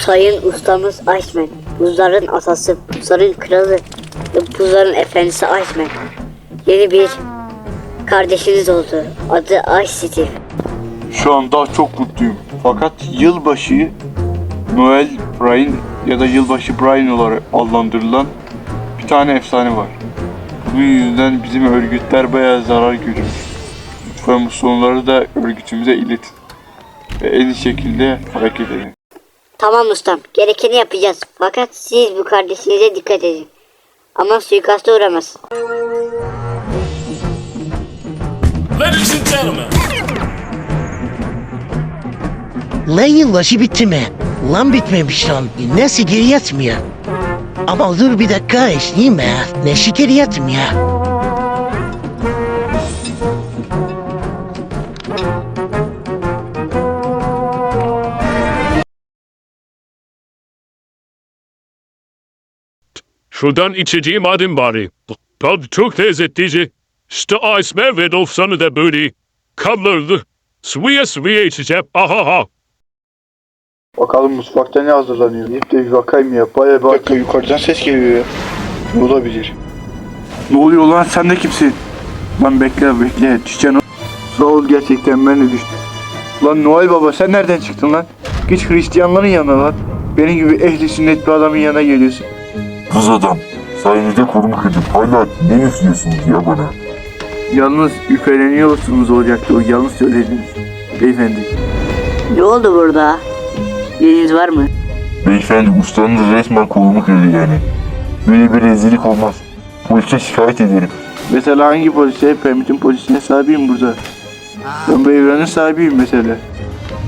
Sayın ustamız Iceman. Buzların atası, buzların kralı ve buzların efendisi Iceman. Yeni bir kardeşiniz oldu. Adı Ice City. Şu an daha çok mutluyum. Fakat yılbaşı Noel Brian ya da yılbaşı Brian olarak adlandırılan bir tane efsane var. Bunun yüzünden bizim örgütler bayağı zarar görüyor. Lütfen bu sonları da örgütümüze iletin. Ve en iyi şekilde hareket edin. Tamam ustam, gerekeni yapacağız. Fakat siz bu kardeşinize dikkat edin. Ama suikasta uğramasın. Ladies and gentlemen, Lan yılbaşı bitti mi? Lan bitmemiş lan. Nasıl geri yatmıyor? Ama dur bir dakika eşleyeyim ya. Ne şeker yatmıyor. Şuradan içeceğim adım bari. Tadı çok lezzetlice. İşte Iceman ve Dolphin'ı da böyle kalırdı. Sıvıya sıvıya içeceğim. Aha ha. Bakalım mutfakta ne hazırlanıyor? Gidip de bir bakayım ya. Bayağı bir dakika yukarıdan ses geliyor ya. Ne olabilir? Ne oluyor lan sen de kimsin? Lan bekle bekle düşeceksin o. Sağ ol gerçekten ben de düştüm. Lan Noel Baba sen nereden çıktın lan? Git Hristiyanların yanına lan. Benim gibi ehli sünnet bir adamın yanına geliyorsun. Kız adam, sayenizde koruma edip hala ne üflüyorsunuz ya bana? Yalnız üfeleniyorsunuz olacaktı o yalnız söylediniz. Beyefendi. Ne oldu burada? Biriniz var mı? Beyefendi ustanız resmen koruma kırdı yani. Böyle bir rezillik olmaz. Polise şikayet ederim. Mesela hangi polise? Permit'in polisine sahibiyim burada. Ben bu evrenin sahibiyim mesela.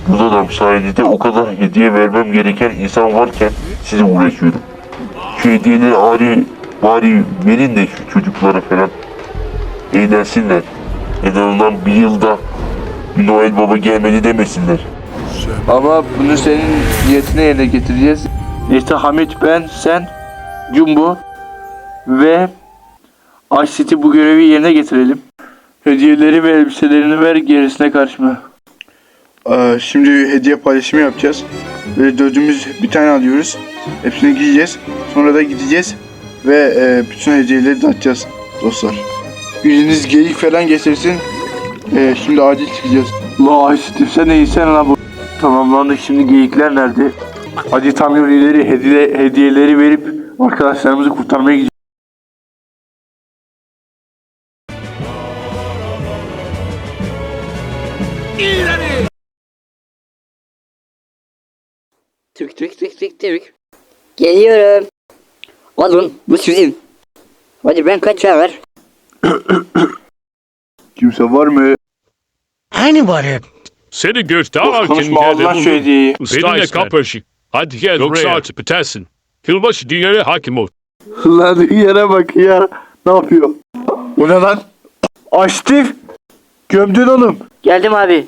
Kız adam sayenizde o kadar hediye vermem gereken insan varken size uğraşıyorum. Şu hediyeleri bari, bari verin de şu çocuklara falan. Eğlensinler. En azından bir yılda Noel Baba gelmedi demesinler. Ama bunu senin niyetine yerine getireceğiz. İşte Hamit, ben, sen, Jumbo ve Ice City bu görevi yerine getirelim. Hediyeleri ve elbiselerini ver gerisine karışma. Ee, şimdi hediye paylaşımı yapacağız. Böyle dördümüz bir tane alıyoruz. Hepsini giyeceğiz. Sonra da gideceğiz ve e, bütün hediyeleri dağıtacağız dostlar. Biriniz geyik falan getirsin. Ee, şimdi acil çıkacağız. La City sen neysen lan bu. Tamamlandık şimdi geyikler nerede? Hadi tam ileri hediye, hediyeleri verip arkadaşlarımızı kurtarmaya gidiyoruz. Türk Türk Türk Türk Türk. Geliyorum. Oğlum bu sizin. Hadi ben kaçar. Kimse var mı? Hani var ya? Seni göstermek için Konuşma al lan şu geldim. hediyeyi. Benimle kapışın. Hadi gel Yoksa artık bitersin. Yılbaşı dünyaya hakim ol. Lan yere bak ya. Ne yapıyor? Bu ne lan? Açtif. Gömdün oğlum. Geldim abi.